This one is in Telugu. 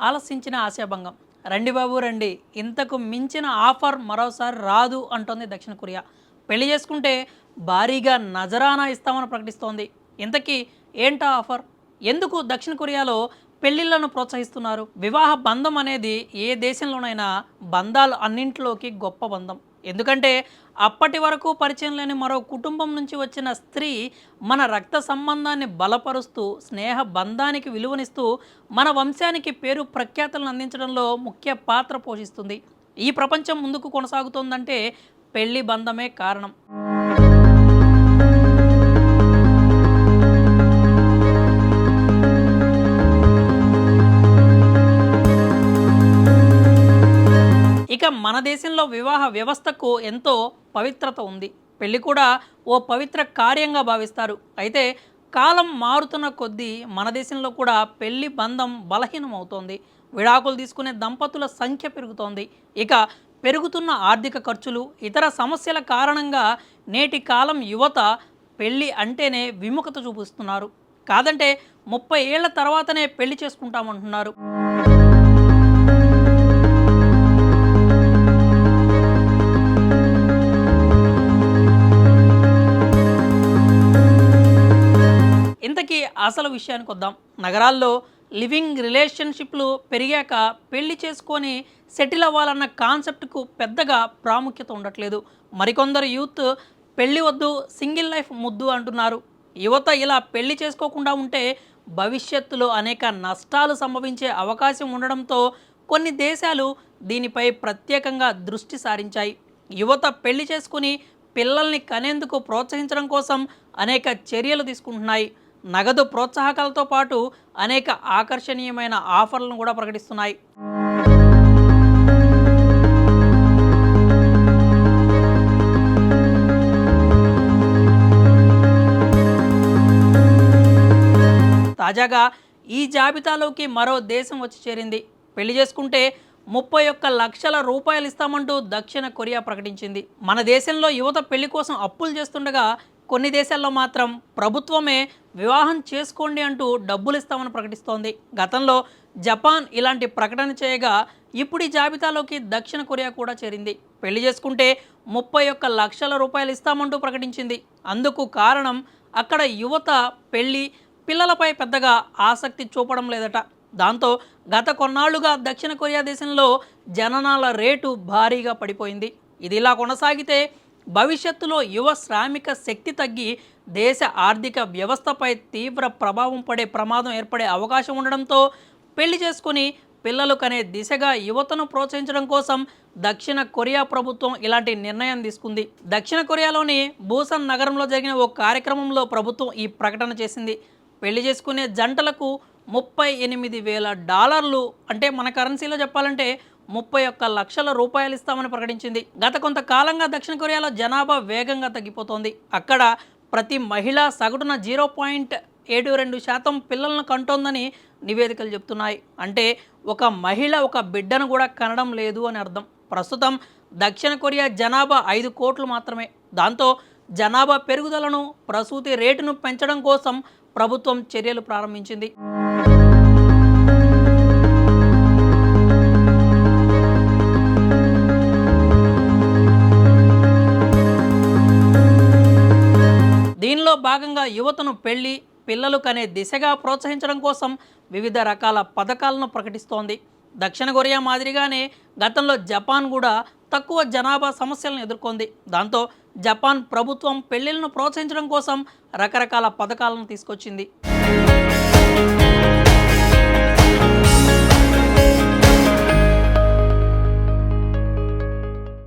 ఆలస్యించిన ఆశాభంగం. రండి బాబు రండి. ఇంతకు మించిన ఆఫర్ మరోసారి రాదు అంటోంది దక్షిణ కొరియా. పెళ్ళి చేసుకుంటే భారీగా నజరానా ఇస్తామని ప్రకటిస్తోంది. ఇంతకీ ఏంటా ఆఫర్? ఎందుకు దక్షిణ కొరియాలో పెళ్ళిళ్ళను ప్రోత్సహిస్తున్నారు? వివాహ బంధం అనేది ఏ దేశంలోనైనా బంధాలు అన్నింటిలోకి గొప్ప బంధం. ఎందుకంటే అప్పటి వరకు పరిచయం లేని మరో కుటుంబం నుంచి వచ్చిన స్త్రీ మన రక్త సంబంధాన్ని బలపరుస్తూ స్నేహ బంధానికి విలువనిస్తూ మన వంశానికి పేరు ప్రఖ్యాతులను అందించడంలో ముఖ్య పాత్ర పోషిస్తుంది. ఈ ప్రపంచం ముందుకు కొనసాగుతోందంటే పెళ్ళి బంధమే కారణం. ఇక మన దేశంలో వివాహ వ్యవస్థకు ఎంతో పవిత్రత ఉంది. పెళ్ళి కూడా ఓ పవిత్ర కార్యంగా భావిస్తారు. అయితే కాలం మారుతున్న కొద్దీ మన దేశంలో కూడా పెళ్ళి బంధం బలహీనమవుతోంది. విడాకులు తీసుకునే దంపతుల సంఖ్య పెరుగుతోంది. ఇక పెరుగుతున్న ఆర్థిక ఖర్చులు ఇతర సమస్యల కారణంగా నేటి కాలం యువత పెళ్ళి అంటేనే విముఖత చూపిస్తున్నారు. కాదంటే ముప్పై ఏళ్ళ తర్వాతనే పెళ్ళి చేసుకుంటామంటున్నారు. అసలు విషయానికి వద్దాం. నగరాల్లో లివింగ్ రిలేషన్షిప్లు పెరిగాక పెళ్ళి చేసుకొని సెటిల్ అవ్వాలన్న కాన్సెప్ట్కు పెద్దగా ప్రాముఖ్యత ఉండట్లేదు. మరికొందరు యూత్ పెళ్ళి వద్దు సింగిల్ లైఫ్ ముద్దు అంటున్నారు. యువత ఇలా పెళ్ళి చేసుకోకుండా ఉంటే భవిష్యత్తులో అనేక నష్టాలు సంభవించే అవకాశం ఉండడంతో కొన్ని దేశాలు దీనిపై ప్రత్యేకంగా దృష్టి సారించాయి. యువత పెళ్ళి చేసుకుని పిల్లల్ని కనేందుకు ప్రోత్సహించడం కోసం అనేక చర్యలు తీసుకుంటున్నాయి. నగదు ప్రోత్సాహకాలతో పాటు అనేక ఆకర్షణీయమైన ఆఫర్లను కూడా ప్రకటిస్తున్నాయి. తాజాగా ఈ జాబితాలోకి మరో దేశం వచ్చి చేరింది. పెళ్ళి చేసుకుంటే ముప్పై ఒక్క లక్షల రూపాయలు ఇస్తామంటూ దక్షిణ కొరియా ప్రకటించింది. మన దేశంలో యువత పెళ్ళి కోసం అప్పులు చేస్తుండగా కొన్ని దేశాల్లో మాత్రం ప్రభుత్వమే వివాహం చేసుకోండి అంటూ డబ్బులు ఇస్తామని ప్రకటిస్తోంది. గతంలో జపాన్ ఇలాంటి ప్రకటన చేయగా ఇప్పుడు ఈ జాబితాలోకి దక్షిణ కొరియా కూడా చేరింది. పెళ్ళి చేసుకుంటే ముప్పై ఒక్క లక్షల రూపాయలు ఇస్తామంటూ ప్రకటించింది. అందుకు కారణం అక్కడ యువత పెళ్ళి పిల్లలపై పెద్దగా ఆసక్తి చూపడం లేదట. దాంతో గత కొన్నాళ్ళుగా దక్షిణ కొరియా దేశంలో జననాల రేటు భారీగా పడిపోయింది. ఇది ఇలా కొనసాగితే భవిష్యత్తులో యువ శ్రామిక శక్తి తగ్గి దేశ ఆర్థిక వ్యవస్థపై తీవ్ర ప్రభావం పడే ప్రమాదం ఏర్పడే అవకాశం ఉండడంతో పెళ్ళి చేసుకుని పిల్లలు కనే దిశగా యువతను ప్రోత్సహించడం కోసం దక్షిణ కొరియా ప్రభుత్వం ఇలాంటి నిర్ణయం తీసుకుంది. దక్షిణ కొరియాలోని బూసన్ నగరంలో జరిగిన ఓ కార్యక్రమంలో ప్రభుత్వం ఈ ప్రకటన చేసింది. పెళ్ళి చేసుకునే జంటలకు ముప్పై ఎనిమిది వేల డాలర్లు అంటే మన కరెన్సీలో చెప్పాలంటే ముప్పై ఒక్క లక్షల రూపాయలు ఇస్తామని ప్రకటించింది. గత కొంతకాలంగా దక్షిణ కొరియాలో జనాభా వేగంగా తగ్గిపోతోంది. అక్కడ ప్రతి మహిళ సగటున జీరో పాయింట్ ఏడు రెండు శాతం పిల్లలను కంటోందని నివేదికలు చెప్తున్నాయి అంటే ఒక మహిళ ఒక బిడ్డను కూడా కనడం లేదు అని అర్థం. ప్రస్తుతం దక్షిణ కొరియా జనాభా ఐదు కోట్లు మాత్రమే. దాంతో జనాభా పెరుగుదలను ప్రసూతి రేటును పెంచడం కోసం ప్రభుత్వం చర్యలు ప్రారంభించింది. భాగంగా యువతను పెళ్ళి పిల్లలు కనే దిశగా ప్రోత్సహించడం కోసం వివిధ రకాల పథకాలను ప్రకటిస్తోంది. దక్షిణ కొరియా మాదిరిగానే గతంలో జపాన్ కూడా తక్కువ జనాభా సమస్యలను ఎదుర్కొంది. దాంతో జపాన్ ప్రభుత్వం పెళ్ళిళ్ళను ప్రోత్సహించడం కోసం రకరకాల పథకాలను తీసుకొచ్చింది.